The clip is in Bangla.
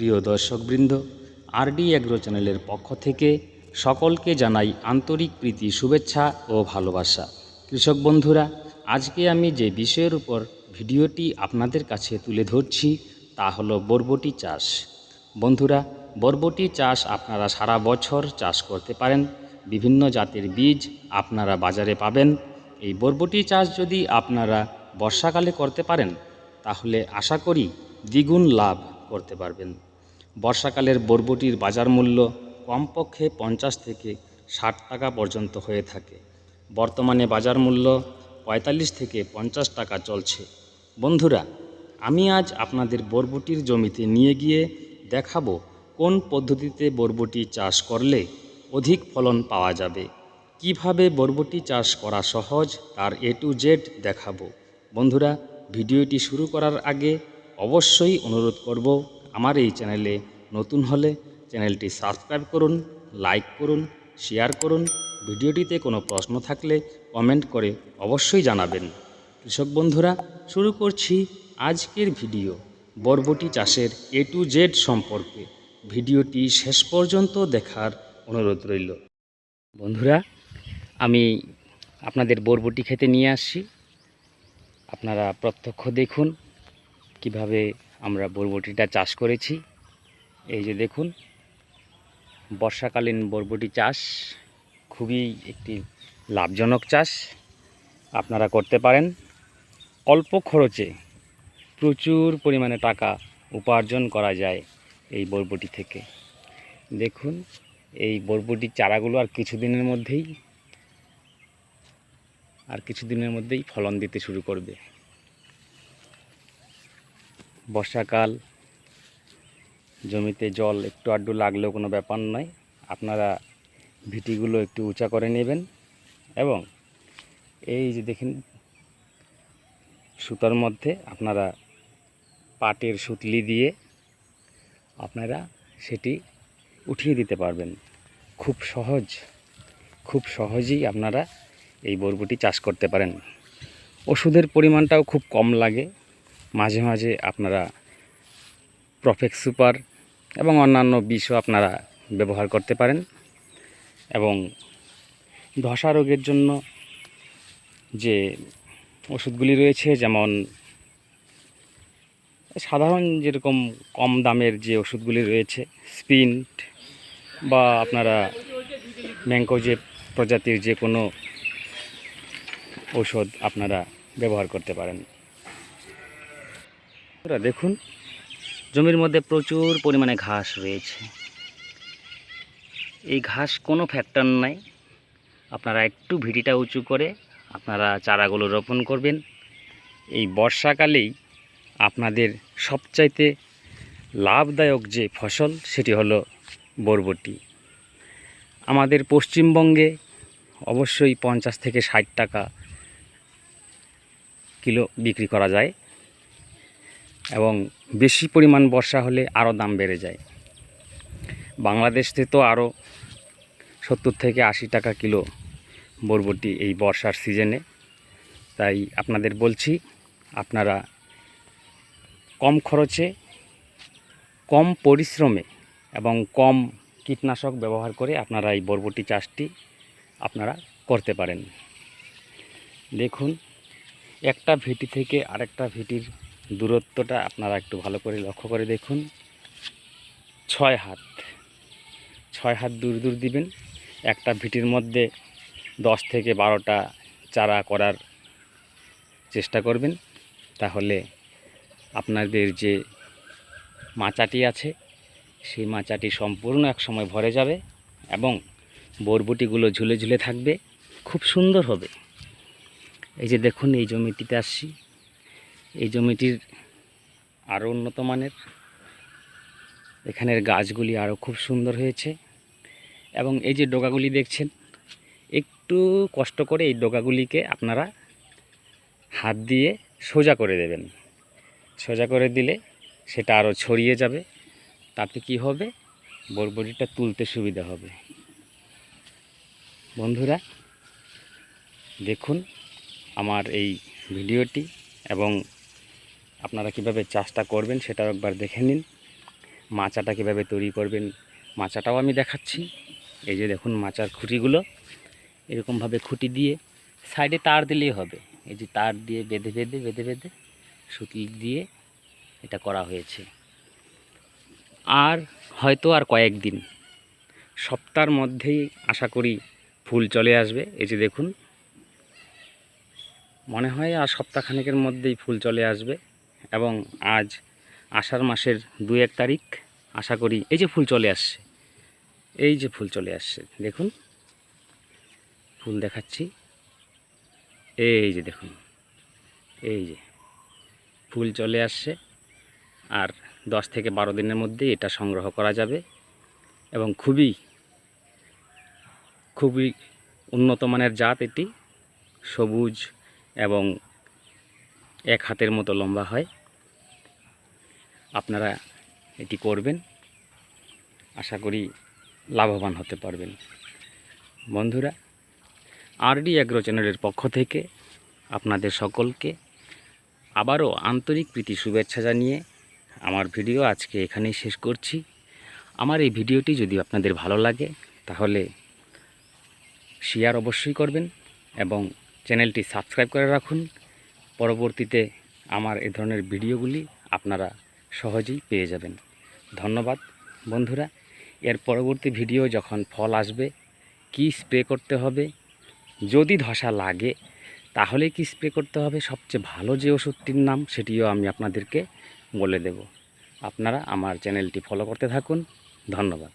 প্রিয় দর্শকবৃন্দ, আরডি অ্যাগ্রো চ্যানেলের পক্ষ থেকে সকলকে জানাই আন্তরিক প্রীতি, শুভেচ্ছা ও ভালোবাসা। কৃষক বন্ধুরা, আজকে আমি যে বিষয়ের উপর ভিডিওটি আপনাদের কাছে তুলে ধরছি তা হলো বরবটি চাষ। বন্ধুরা, বরবটি চাষ আপনারা সারা বছর চাষ করতে পারেন, বিভিন্ন জাতের বীজ আপনারা বাজারে পাবেন। এই বরবটি চাষ যদি আপনারা বর্ষাকালে করতে পারেন, তাহলে আশা করি দ্বিগুণ লাভ করতে পারবেন। বর্ষাকালের বরবটির বাজার মূল্য কমপক্ষে পঞ্চাশ থেকে ষাট টাকা পর্যন্ত হয়ে থাকে। বর্তমানে বাজার মূল্য পঁয়তাল্লিশ থেকে পঞ্চাশ টাকা চলছে। বন্ধুরা, আমি আজ আপনাদের বরবটির জমিতে নিয়ে গিয়ে দেখাবো কোন পদ্ধতিতে বরবটি চাষ করলে অধিক ফলন পাওয়া যাবে। কীভাবে বরবটি চাষ করা সহজ তার এ টু জেড দেখাবো। বন্ধুরা, ভিডিওটি শুরু করার আগে অবশ্যই অনুরোধ করব আমার এই চ্যানেলে নতুন হলে চ্যানেলটি সাবস্ক্রাইব করুন, লাইক করুন, শেয়ার করুন। ভিডিওটিতে কোনো প্রশ্ন থাকলে কমেন্ট করে অবশ্যই জানাবেন। কৃষক বন্ধুরা, শুরু করছি আজকের ভিডিও বরবটি চাষের এ টু জেড সম্পর্কে। ভিডিওটি শেষ পর্যন্ত দেখার অনুরোধ রইল। বন্ধুরা, আমি আপনাদের বরবটি খেতে নিয়ে আসছি। আপনারা প্রত্যক্ষ দেখুন কীভাবে আমরা বরবটিটা চাষ করেছি। এই যে দেখুন, বর্ষাকালীন বরবটি চাষ খুবই একটি লাভজনক চাষ। আপনারা করতে পারেন। অল্প খরচে প্রচুর পরিমাণে টাকা উপার্জন করা যায় এই বরবটি থেকে। দেখুন, এই বরবটির চারাগুলো আর কিছুদিনের মধ্যেই, আর কিছুদিনের মধ্যেই ফলন দিতে শুরু করবে। বর্ষাকাল, জমিতে জল একটু আড্ডু লাগলেও কোনো ব্যাপার নয়। আপনারা ভিটিগুলো একটু উঁচা করে নেবেন এবং এই যে দেখেন, সুতার মধ্যে আপনারা পাটের সুতলি দিয়ে আপনারা সেটি উঠিয়ে দিতে পারবেন। খুব সহজ, খুব সহজেই আপনারা এই বরবটি চাষ করতে পারেন। ওষুধের পরিমাণটাও খুব কম লাগে। মাঝে মাঝে আপনারা প্রফেক্ট সুপার এবং অন্যান্য বিষও আপনারা ব্যবহার করতে পারেন এবং ধসা রোগের জন্য যে ওষুধগুলি রয়েছে, যেমন সাধারণ যেরকম কম দামের যে ওষুধগুলি রয়েছে, স্পিন্ট বা আপনারা ম্যাঙ্কো যে প্রজাতির যে কোনো ঔষধ আপনারা ব্যবহার করতে পারেন। বন্ধুরা, দেখুন, জমির মধ্যে প্রচুর পরিমাণে ঘাস রয়েছে। এই ঘাস কোনো ফ্যাক্টর নাই। আপনারা একটু ভিটিটা উঁচু করে আপনারা চারাগুলো রোপণ করবেন। এই বর্ষাকালেই আপনাদের সবচাইতে লাভদায়ক যে ফসল, সেটি হলো বরবটি। আমাদের পশ্চিমবঙ্গে অবশ্যই পঞ্চাশ থেকে ষাট টাকা কিলো বিক্রি করা যায়। এবং বেশি পরিমাণ বর্ষা হলে আরও দাম বেড়ে যায়। বাংলাদেশে তো আরও সত্তর থেকে আশি টাকা কিলো বরবটি এই বর্ষার সিজনে। তাই আপনাদের বলছি, আপনারা কম খরচে, কম পরিশ্রমে এবং কম কীটনাশক ব্যবহার করে আপনারা এই বরবটি চাষটি আপনারা করতে পারেন। দেখুন, একটা ভিটি থেকে আরেকটা ভিটির দূরত্বটা আপনারা একটু ভালো করে লক্ষ্য করে দেখুন। ছয় হাত। ছয় হাত দূর দূর দিবেন। একটা ভিটির মধ্যে দশ থেকে বারোটা চারা করার চেষ্টা করবেন। তাহলে আপনাদের যে মাচাটি আছে, সেই মাচাটি সম্পূর্ণ এক সময় ভরে যাবে এবং বরবটিগুলো ঝুলে ঝুলে থাকবে। খুব সুন্দর হবে। এই যে দেখুন, এই জমিটিতে আসছি। এই জমিটির আরও উন্নত মানের। এখানের গাছগুলি আরও খুব সুন্দর হয়েছে এবং এই যে ডোকাগুলি দেখছেন, একটু কষ্ট করে এই ডোকাগুলিকে আপনারা হাত দিয়ে সোজা করে দেবেন। সোজা করে দিলে সেটা আরও ছড়িয়ে যাবে, তাতে কি হবে? বরবটিটা তুলতে সুবিধা হবে। বন্ধুরা, দেখুন আমার এই ভিডিওটি এবং আপনারা কীভাবে চাষটা করবেন সেটাও একবার দেখে নিন। মাচাটা কীভাবে তৈরি করবেন, মাচাটাও আমি দেখাচ্ছি। এই যে দেখুন মাচার খুঁটিগুলো, এরকমভাবে খুঁটি দিয়ে সাইডে তার দিলেই হবে। এই যে তার দিয়ে বেঁধে বেঁধে বেঁধে বেঁধে সুতলি দিয়ে এটা করা হয়েছে। আর হয়তো আর কয়েকদিন, সপ্তাহের মধ্যেই আশা করি ফুল চলে আসবে। এই যে দেখুন, মনে হয় আর সপ্তাহখানেকের মধ্যেই ফুল চলে আসবে। এবং আজ আষাঢ় মাসের দু এক তারিখ। আশা করি এই যে ফুল চলে আসছে, এই যে ফুল চলে আসছে, দেখুন। ফুল দেখাচ্ছি। এই যে দেখুন, এই যে ফুল চলে আসছে। আর দশ থেকে বারো দিনের মধ্যে এটা সংগ্রহ করা যাবে এবং খুবই খুবই উন্নত মানের জাত এটি, সবুজ এবং এক হাতের মতো লম্বা হয়। আপনারা এটি করবেন। আশা করি লাভবান হতে পারবেন। বন্ধুরা আরডি অ্যাগ্রো চ্যানেলের পক্ষ থেকে আপনাদের সকলকে আবারও আন্তরিক প্রীতি, শুভেচ্ছা জানিয়ে আমার ভিডিও আজকে এখানেই শেষ করছি। আমার এই ভিডিওটি যদি আপনাদের ভালো লাগে, তাহলে শেয়ার অবশ্যই করবেন এবং চ্যানেলটি সাবস্ক্রাইব করে রাখুন। পরবর্তীতে আমার এ ধরনের ভিডিওগুলি আপনারা সহজেই পেয়ে যাবেন। ধন্যবাদ বন্ধুরা। এর পরবর্তী ভিডিও যখন ফল আসবে, কি স্প্রে করতে হবে? যদি ধসা লাগে, তাহলে কি স্প্রে করতে হবে? সবচেয়ে ভালো যে ওষুধটির নাম, সেটিও আমি আপনাদেরকে বলে দেব। আপনারা আমার চ্যানেলটি ফলো করতে থাকুন। ধন্যবাদ।